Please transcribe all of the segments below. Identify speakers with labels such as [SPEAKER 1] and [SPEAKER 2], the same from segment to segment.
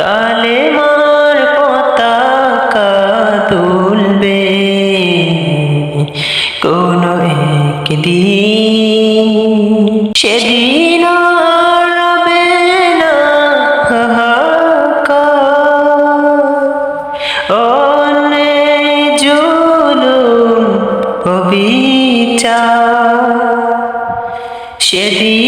[SPEAKER 1] কালে মার পতাকা তুলবে। কোন সেদিন না জুলুম সেদিন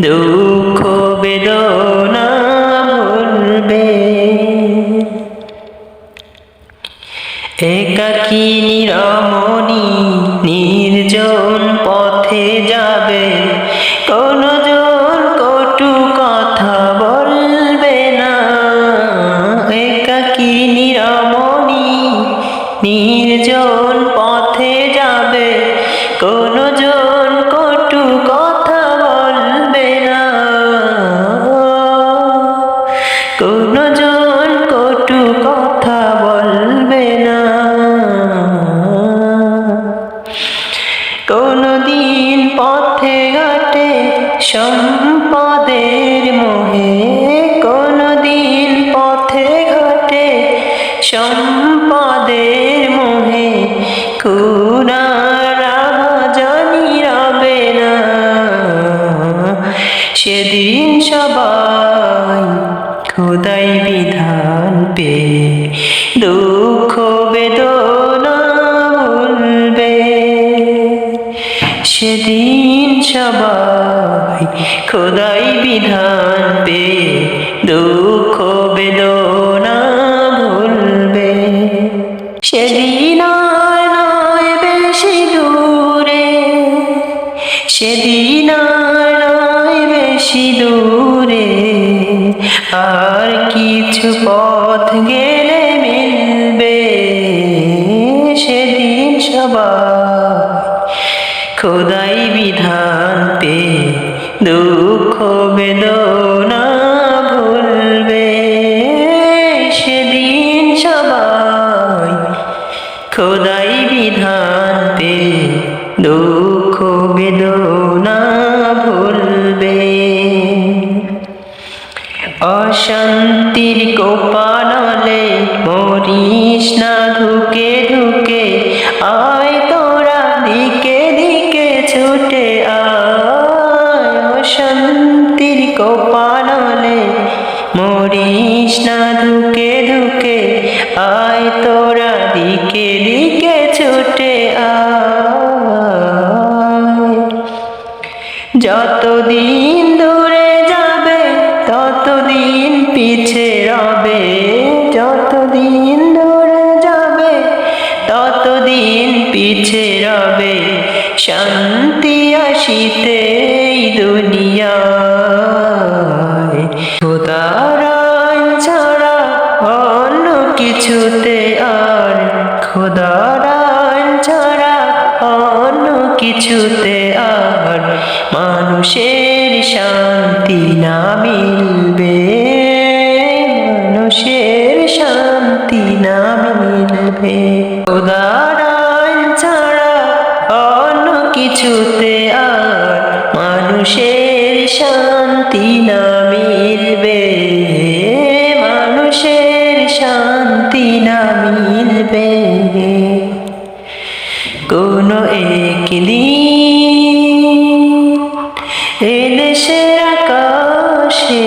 [SPEAKER 1] দুঃখ বেদনা বলবে। একাকী নিরমণি নির্জন পথে যাবে। কোন কটু কথা বলবে না। একাকী নিরমণি নির্জন পথে যাবে। কোন সম্পদের মোহে কোনদিন পথে ঘাটে। সম্পদের মোহে কুনারা জানি রবে না। সেদিন সবাই খোদাই বিধান পে দুঃখ বেদনা বলবে সেদিন সবাই খোদাই বিধান পে দুঃখ বেদনা ভুলবে। সেদিন বেশি দূরে, সেদিন নয় বেশি দূরে, আর কিছু পথ গেলে পে দুঃখ বেদনা ভুলবে। সেদিন সবাই খোদাই বিধান পে দুঃখ বেদনা ভুলবে। অশান্তির কোপানলে মরিস না ধুকে যতদিন দূরে যাবে, ততদিন পিছে রবে। যতদিন দূরে যাবে, ততদিন পিছে রবে। শান্তি আসিতে এই দুনিয়ায়। খোদার আইন ছাড়া অন্য কিছুতে আর খোদার আইন ছাড়া অন্য কিছুতে আর মানুষের শান্তি না মিলবে, মানুষের শান্তি না মিলবে। উদারায় ছাড়া অন্য কিছুতে আর মানুষের শান্তি কোন একদিন এদেশের আকাশে